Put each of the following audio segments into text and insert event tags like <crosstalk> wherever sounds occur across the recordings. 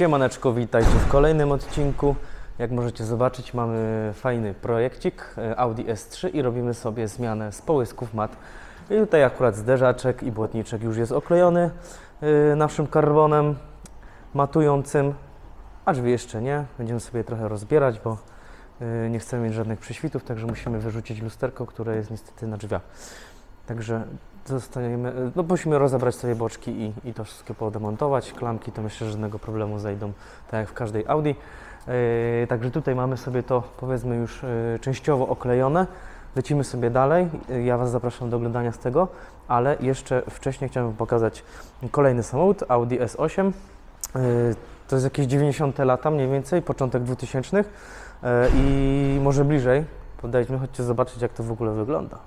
Siemaneczko, witajcie w kolejnym odcinku. Jak możecie zobaczyć, mamy fajny projekcik e, Audi S3 i robimy sobie zmianę z połysków mat. I tutaj akurat zderzaczek i błotniczek już jest oklejony e, naszym karbonem matującym, a drzwi jeszcze nie. Będziemy sobie trochę rozbierać, bo e, nie chcemy mieć żadnych prześwitów, także musimy wyrzucić lusterko, które jest niestety na drzwiach. Także zostaniemy, no musimy rozebrać sobie boczki i, i to wszystko podemontować. Klamki to myślę, że żadnego problemu zajdą, tak jak w każdej Audi. Yy, także tutaj mamy sobie to powiedzmy już yy, częściowo oklejone. Lecimy sobie dalej. Yy, Ja Was zapraszam do oglądania z tego, ale jeszcze wcześniej chciałem pokazać kolejny samochód, Audi S8. Yy, To jest jakieś 90 lata mniej więcej, początek 2000 yy, i może bliżej podejdźmy, chodźcie zobaczyć jak to w ogóle wygląda.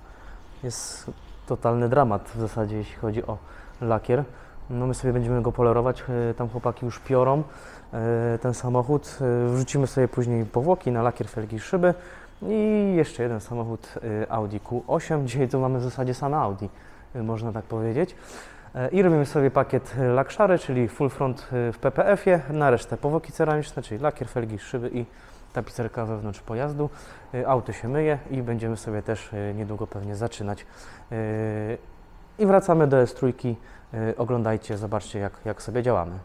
Jest totalny dramat w zasadzie, jeśli chodzi o lakier. No my sobie będziemy go polerować, e, tam chłopaki już piorą e, ten samochód. E, Wrzucimy sobie później powłoki na lakier felgi szyby i jeszcze jeden samochód Audi Q8. Dzisiaj tu mamy w zasadzie same Audi, można tak powiedzieć. I robimy sobie pakiet e, lakszary, czyli full front w PPF-ie, na resztę powłoki ceramiczne, czyli lakier, felgi, szyby i tapicerka wewnątrz pojazdu. Y, Auto się myje i będziemy sobie też y, niedługo pewnie zaczynać. Y, I wracamy do S3. Y, Oglądajcie, zobaczcie jak, jak sobie działamy.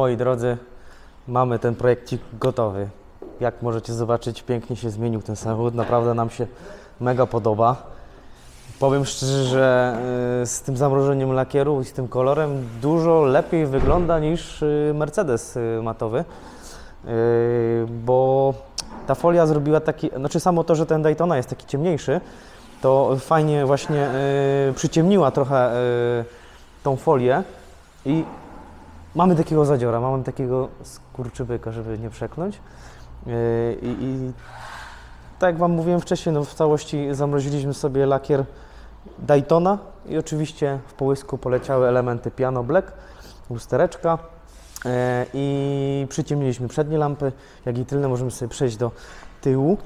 Moi drodzy, mamy ten projekcik gotowy. Jak możecie zobaczyć, pięknie się zmienił ten samochód. Naprawdę nam się mega podoba. Powiem szczerze, że y, z tym zamrożeniem lakieru i z tym kolorem dużo lepiej wygląda niż y, Mercedes y, matowy. Bo ta folia zrobiła taki, znaczy samo to, że ten Daytona jest taki ciemniejszy, to fajnie właśnie przyciemniła trochę tą folię i mamy takiego zadziora, mamy takiego skurczybyka, żeby nie przekląć. Yy, I, I tak jak Wam mówiłem wcześniej, no w całości zamroziliśmy sobie lakier Daytona i oczywiście w połysku poleciały elementy piano black, lustereczka yy, i przyciemniliśmy przednie lampy, jak i tylne. Możemy sobie przejść do tyłu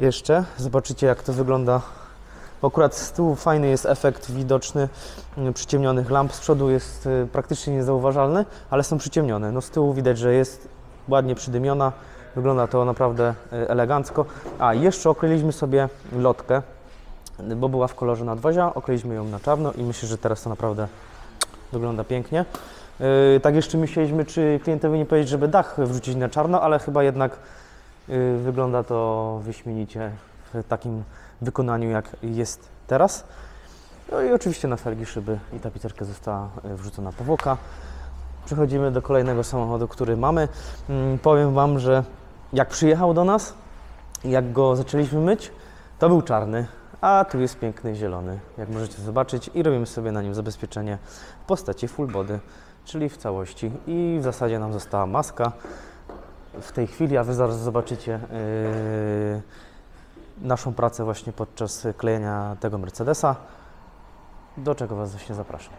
jeszcze. Zobaczycie jak to wygląda. Bo Akurat z tyłu fajny jest efekt widoczny yy, przyciemnionych lamp. Z przodu jest yy, praktycznie niezauważalny, ale są przyciemnione. No z tyłu widać, że jest ładnie przydymiona. Wygląda to naprawdę y, elegancko. A jeszcze okryliśmy sobie lotkę, y, bo była w kolorze nadwozia. Okryliśmy ją na czarno i myślę, że teraz to naprawdę wygląda pięknie. Yy, tak jeszcze myśleliśmy, czy klientowi nie powiedzieć, żeby dach wrzucić na czarno, ale chyba jednak y, wygląda to wyśmienicie w takim wykonaniu, jak jest teraz. No i oczywiście na felgi, szyby i tapicerkę została y, wrzucona powłoka. Przechodzimy do kolejnego samochodu, który mamy. Mm, Powiem Wam, że jak przyjechał do nas, jak go zaczęliśmy myć, to był czarny, a tu jest piękny zielony, jak możecie zobaczyć i robimy sobie na nim zabezpieczenie w postaci full body, czyli w całości i w zasadzie nam została maska. W tej chwili, a Wy zaraz zobaczycie yy, naszą pracę właśnie podczas klejenia tego Mercedesa, do czego Was właśnie zapraszam.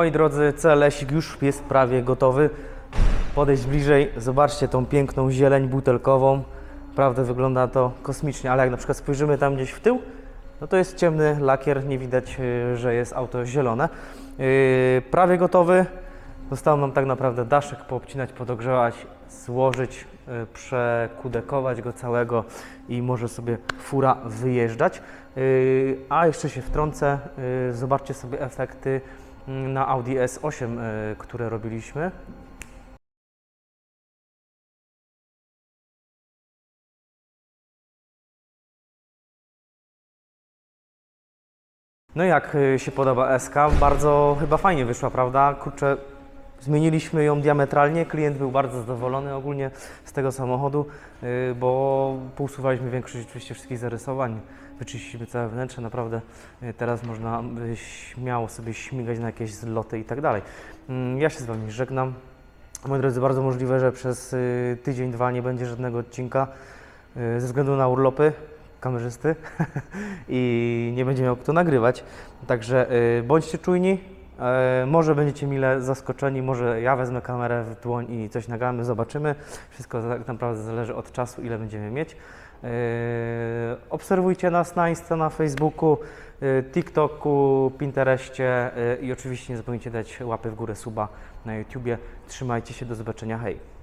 Moi drodzy, CLS-ik już jest prawie gotowy. Podejść bliżej, zobaczcie tą piękną zieleń butelkową. Naprawdę wygląda to kosmicznie, ale jak na przykład spojrzymy tam gdzieś w tył, no to jest ciemny lakier, nie widać, y, że jest auto zielone. Yy, prawie gotowy. Zostało nam tak naprawdę daszek poobcinać, podogrzewać, złożyć, y, przekudekować go całego i może sobie fura wyjeżdżać. Y, A jeszcze się wtrącę, y, zobaczcie sobie efekty na Audi S8, y, które robiliśmy. No jak y, się podoba SK? Bardzo chyba fajnie wyszła, prawda? Kurczę, zmieniliśmy ją diametralnie, klient był bardzo zadowolony ogólnie z tego samochodu, y, bo pousuwaliśmy większość oczywiście wszystkich zarysowań, wyczyściliśmy całe wnętrze, naprawdę y, teraz można śmiało sobie śmigać na jakieś zloty i tak dalej. Mm, Ja się z Wami żegnam. Moi drodzy, bardzo możliwe, że przez y, tydzień, dwa nie będzie żadnego odcinka ze względu na urlopy kamerzysty <laughs> i nie będzie miał kto nagrywać. Także bądźcie czujni. E, może będziecie mile zaskoczeni, może ja wezmę kamerę w dłoń i coś nagramy, zobaczymy. Wszystko tak naprawdę zależy od czasu, ile będziemy mieć. E, obserwujcie nas na Insta, na Facebooku, e, TikToku, Pinterestie i oczywiście nie zapomnijcie dać łapy w górę suba na YouTubie. Trzymajcie się, do zobaczenia, hej!